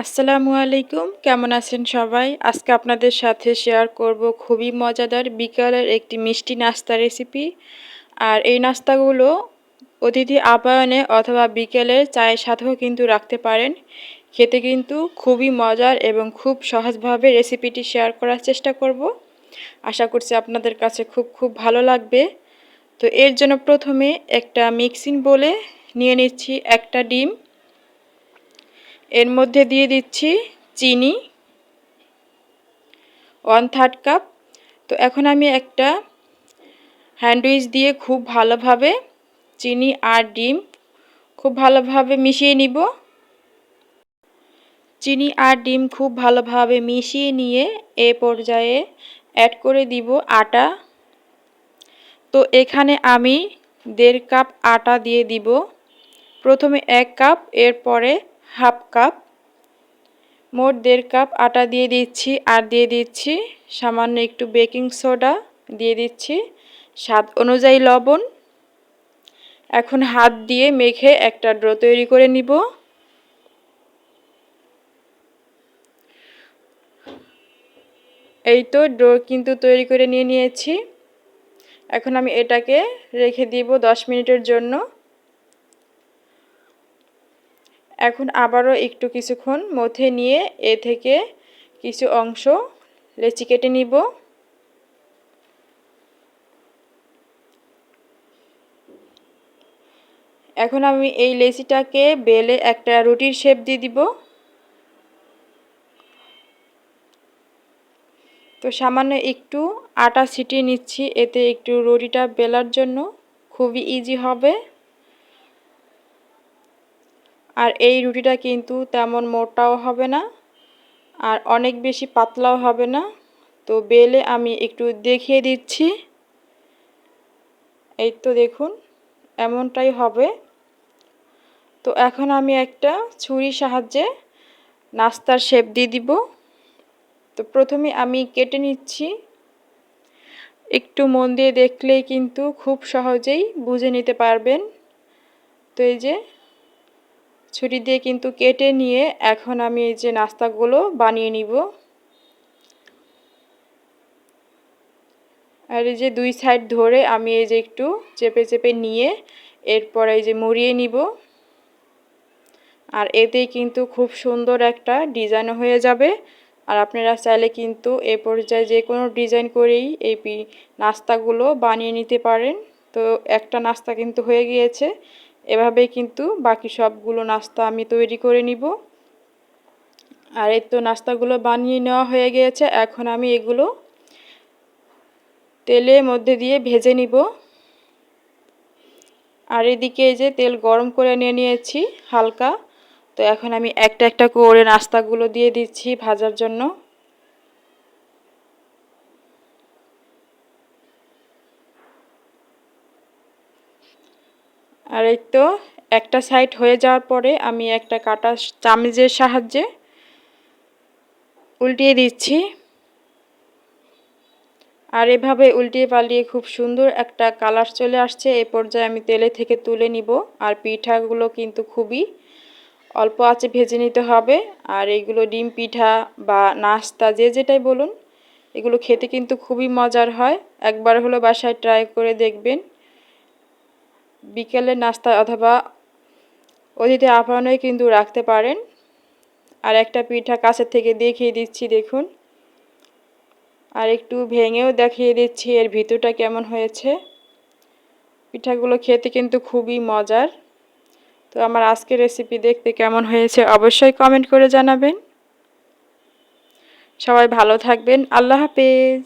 আসসালামু আলাইকুম, কেমন আছেন সবাই? আজকে আপনাদের সাথে শেয়ার করব খুবই মজাদার, বিকালের একটি মিষ্টি নাস্তা রেসিপি আর এই নাস্তাগুলো অতিথি আপ্যায়নে অথবা বিকেলের চায়ের সাথেও কিন্তু রাখতে পারেন। খেতে কিন্তু খুবই মজার এবং খুব সহজভাবে রেসিপিটি শেয়ার করার চেষ্টা করব। আশা করছি আপনাদের কাছে খুব খুব ভালো লাগবে। তো এর জন্য প্রথমে একটা মিক্সিং বলে নিয়ে নিচ্ছি একটা ডিম। এর মধ্যে দিয়ে দিচ্ছি চিনি ওয়ান থার্ড কাপ তো এখন আমি একটা হ্যান্ডউইচ দিয়ে খুব ভালোভাবে চিনি আর ডিম খুব ভালোভাবে মিশিয়ে নিব। চিনি আর ডিম খুব ভালোভাবে মিশিয়ে নিয়ে এ পর্যায়ে অ্যাড করে দিব আটা। তো এখানে আমি দেড় কাপ আটা দিয়ে দিব। প্রথমে এক কাপ এরপরে হাফ কাপ। মোট দেড় কাপ আটা দিয়ে দিচ্ছি, আর দিয়ে দিচ্ছি সামান্য একটু বেকিং সোডা দিয়ে দিচ্ছি স্বাদ অনুযায়ী লবণ। এখন হাত দিয়ে মেখে একটা ড্রো তৈরি করে নিব। এই তো ড্রো কিন্তু তৈরি করে নিয়ে নিয়েছি। এখন আমি এটাকে রেখে দিব দশ মিনিটের জন্য। এখন আবারও একটু কিছুক্ষণ মথে নিয়ে এ থেকে কিছু অংশ লেচি কেটে নিব। এখন আমি এই লেচিটাকে বেলে একটা রুটির শেপ দিয়ে দিব। তো সামান্য একটু আটা ছিটিয়ে নিচ্ছি, এতে একটু রুটিটা বেলার জন্য খুবই ইজি হবে। আর এই রুটিটা কিন্তু তেমন মোটাও হবে না, আর অনেক বেশি পাতলাও হবে না। তো বেলে আমি একটু দেখিয়ে দিচ্ছি। এই তো দেখুন, এমনটাই হবে। তো এখন আমি একটা ছুরির সাহায্যে নাস্তার শেপ দিয়ে দিব। তো প্রথমে আমি কেটে নিচ্ছি। একটু মন দিয়ে দেখলেই কিন্তু খুব সহজেই বুঝে নিতে পারবেন। তো এই যে ছুরি দিয়ে কিন্তু কেটে নিয়ে এখন আমি এই যে নাস্তাগুলো বানিয়ে নিব। আর এই যে দুই সাইড ধরে আমি এই যে একটু চেপে চেপে নিয়ে এরপর এই যে মুড়িয়ে নিব। আর এতেই কিন্তু খুব সুন্দর একটা ডিজাইন হয়ে যাবে। আর আপনারা চাইলে কিন্তু এ পর্যায়ে যে কোনো ডিজাইন করেই এই নাস্তাগুলো বানিয়ে নিতে পারেন। তো একটা নাস্তা কিন্তু হয়ে গিয়েছে। এভাবেই কিন্তু বাকি সবগুলো নাস্তা আমি তৈরি করে নিব। আর এই তো নাস্তাগুলো বানিয়ে নেওয়া হয়ে গিয়েছে। এখন আমি এগুলো তেলের মধ্যে দিয়ে ভেজে নিব। আর এদিকে এই যে তেল গরম করে নিয়ে নিয়েছি হালকা। তো এখন আমি একটা একটা করে নাস্তাগুলো দিয়ে দিচ্ছি ভাজার জন্য। আর এই তো একটা সাইড হয়ে যাওয়ার পরে আমি একটা কাটা চামিজের সাহায্যে উল্টিয়ে দিচ্ছি। আর এভাবে উল্টিয়ে পালিয়ে খুব সুন্দর একটা কালার চলে আসছে। এ পর্যায়ে আমি তেলে থেকে তুলে নিব। আর পিঠাগুলো কিন্তু খুবই অল্প আছে ভেজে নিতে হবে। আর এগুলো ডিম পিঠা বা নাস্তা যে যেটাই বলুন, এগুলো খেতে কিন্তু খুবই মজার হয়। একবার হলো বাসায় ট্রাই করে দেখবেন। বিকেলের নাস্তা অথবা অতিথি আপ্যায়নে কিন্তু রাখতে পারেন। আর একটা পিঠা কাছের থেকে দেখিয়ে দিচ্ছি, দেখুন। আর একটু ভেঙেও দেখিয়ে দিচ্ছি, এর ভিতরটা কেমন হয়েছে। পিঠাগুলো খেতে কিন্তু খুবই মজার। তো আমার আজকের রেসিপি দেখতে কেমন হয়েছে অবশ্যই কমেন্ট করে জানাবেন। সবাই ভালো থাকবেন, আল্লাহ হাফেজ।